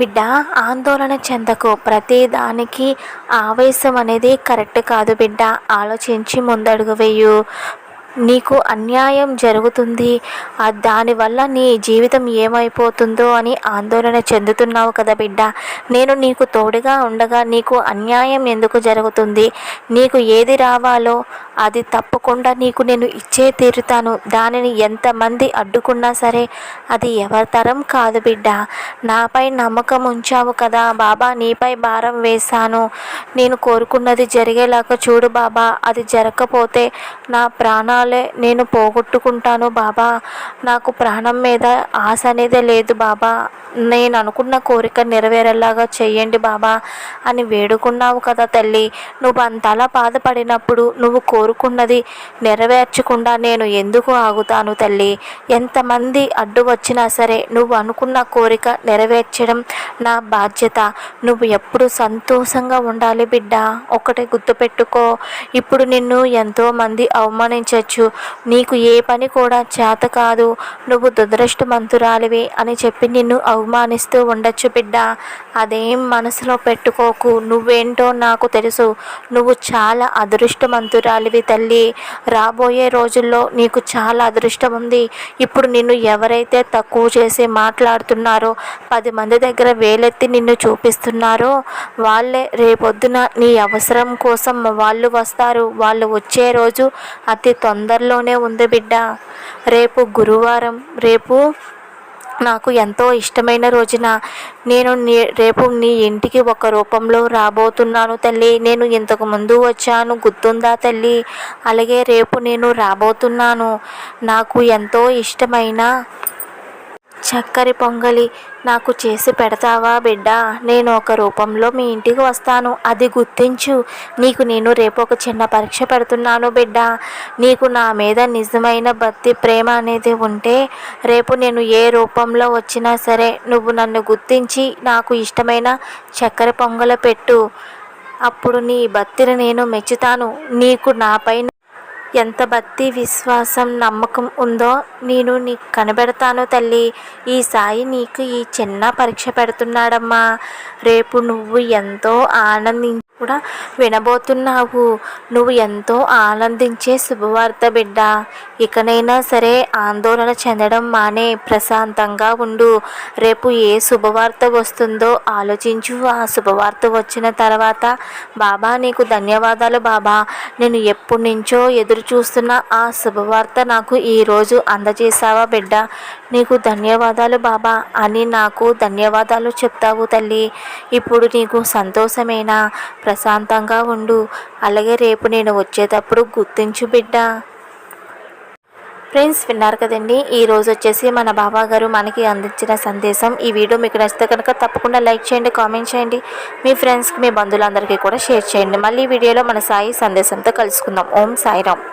బిడ్డ ఆందోళన చెందకు. ప్రతి దానికి ఆవేశం అనేది కరెక్ట్ కాదు బిడ్డ. ఆలోచించి ముందడుగు వేయు. నీకు అన్యాయం జరుగుతుంది. దానివల్ల నీ జీవితం ఏమైపోతుందో అని ఆందోళన చెందుతున్నావు కదా బిడ్డ. నేను నీకు తోడుగా ఉండగా నీకు అన్యాయం ఎందుకు జరుగుతుంది? నీకు ఏది రావాలో అది తప్పకుండా నీకు నేను ఇచ్చే తీరుతాను. దానిని ఎంతమంది అడ్డుకున్నా సరే అది ఎవరితరం కాదు బిడ్డ. నాపై నమ్మకం ఉంచావు కదా బాబా నీపై భారం వేశాను. నేను కోరుకున్నది జరిగేలాగా చూడు బాబా అది జరగకపోతే నా ప్రాణాలు నేను పోగొట్టుకుంటాను బాబా. నాకు ప్రాణం మీద ఆశ అనేదే లేదు బాబా. నేను అనుకున్న కోరిక నెరవేరేలాగా చెయ్యండి బాబా అని వేడుకున్నావు కదా తల్లి. నువ్వు అంతలా బాధపడినప్పుడు నువ్వు కోరుకున్నది నెరవేర్చకుండా నేను ఎందుకు ఆగుతాను తల్లి? ఎంతమంది అడ్డు వచ్చినా సరే నువ్వు అనుకున్న కోరిక నెరవేర్చడం నా బాధ్యత. నువ్వు ఎప్పుడు సంతోషంగా ఉండాలి బిడ్డ. ఒకటే గుర్తుపెట్టుకో. ఇప్పుడు నిన్ను ఎంతోమంది అవమానించవచ్చు నీకు ఏ పని కూడా చేత కాదు. నువ్వు దురదృష్టమంతురాలివి అని చెప్పి నిన్ను అవమానిస్తూ ఉండొచ్చు బిడ్డ. అదేం మనసులో పెట్టుకోకు. నువ్వేంటో నాకు తెలుసు. నువ్వు చాలా అదృష్టమంతురాలివి తల్లి. రాబోయే రోజుల్లో నీకు చాలా అదృష్టం ఉంది. ఇప్పుడు నిన్ను ఎవరైతే తక్కువ చేసి మాట్లాడుతున్నారో పది మంది దగ్గర వేలెత్తి నిన్ను చూపిస్తున్నారో వాళ్ళే రేపొద్దున నీ అవసరం కోసం వాళ్ళు వస్తారు. వాళ్ళు వచ్చే రోజు అతి తొందరలోనే ఉంది బిడ్డ. రేపు గురువారం రేపు నాకు ఎంతో ఇష్టమైన రోజున నేను నీ రేపు నీ ఇంటికి ఒక రూపంలో రాబోతున్నాను తల్లి. నేను ఇంతకు ముందు వచ్చాను గుర్తుందా తల్లి? అలాగే రేపు నేను రాబోతున్నాను. నాకు ఎంతో ఇష్టమైన చక్కరి పొంగలి నాకు చేసి పెడతావా బిడ్డ? నేను ఒక రూపంలో మీ ఇంటికి వస్తాను. అది గుర్తించు. నీకు నేను రేపు ఒక చిన్న పరీక్ష పెడుతున్నాను బిడ్డ. నీకు నా మీద నిజమైన భక్తి ప్రేమ అనేది ఉంటే రేపు నేను ఏ రూపంలో వచ్చినా సరే నువ్వు నన్ను గుర్తించి నాకు ఇష్టమైన చక్కెర పొంగల పెట్టు. అప్పుడు నీ భక్తిని నేను మెచ్చుతాను. నీకు నాపైన ఎంత భక్తి విశ్వాసం నమ్మకం ఉందో నేను నీకు కనబెడతాను తల్లి. ఈ సాయి నీకు ఈ చిన్న పరీక్ష పెడుతున్నాడమ్మా. రేపు నువ్వు ఎంతో ఆనందించి కూడా వినబోతున్నావు. నువ్వు ఎంతో ఆనందించే శుభవార్త బిడ్డ. ఇకనైనా సరే ఆందోళన చెందడం మానే ప్రశాంతంగా ఉండు. రేపు ఏ శుభవార్త వస్తుందో ఆలోచించు. ఆ శుభవార్త వచ్చిన తర్వాత బాబా నీకు ధన్యవాదాలు బాబా. నేను ఎప్పటి నుంచో ఎదురు చూస్తున్న ఆ శుభవార్త నాకు ఈరోజు అందజేసావా బిడ్డ. నీకు ధన్యవాదాలు బాబా అని నాకు ధన్యవాదాలు చెప్తావు తల్లి. ఇప్పుడు నీకు సంతోషమేనా? ప్రశాంతంగా ఉండు. అలాగే రేపు నేను వచ్చేటప్పుడు గుర్తించు బిడ్డ. ఫ్రెండ్స్ విన్నారు కదండి? ఈ రోజు వచ్చేసి మన బాబా గారు మనకి అందించిన సందేశం. ఈ వీడియో మీకు నచ్చితే కనుక తప్పకుండా లైక్ చేయండి కామెంట్ చేయండి. మీ ఫ్రెండ్స్కి మీ బంధువులందరికీ కూడా షేర్ చేయండి. మళ్ళీ వీడియోలో మన సాయి సందేశంతో కలుసుకుందాం. ఓం సాయిరామ్.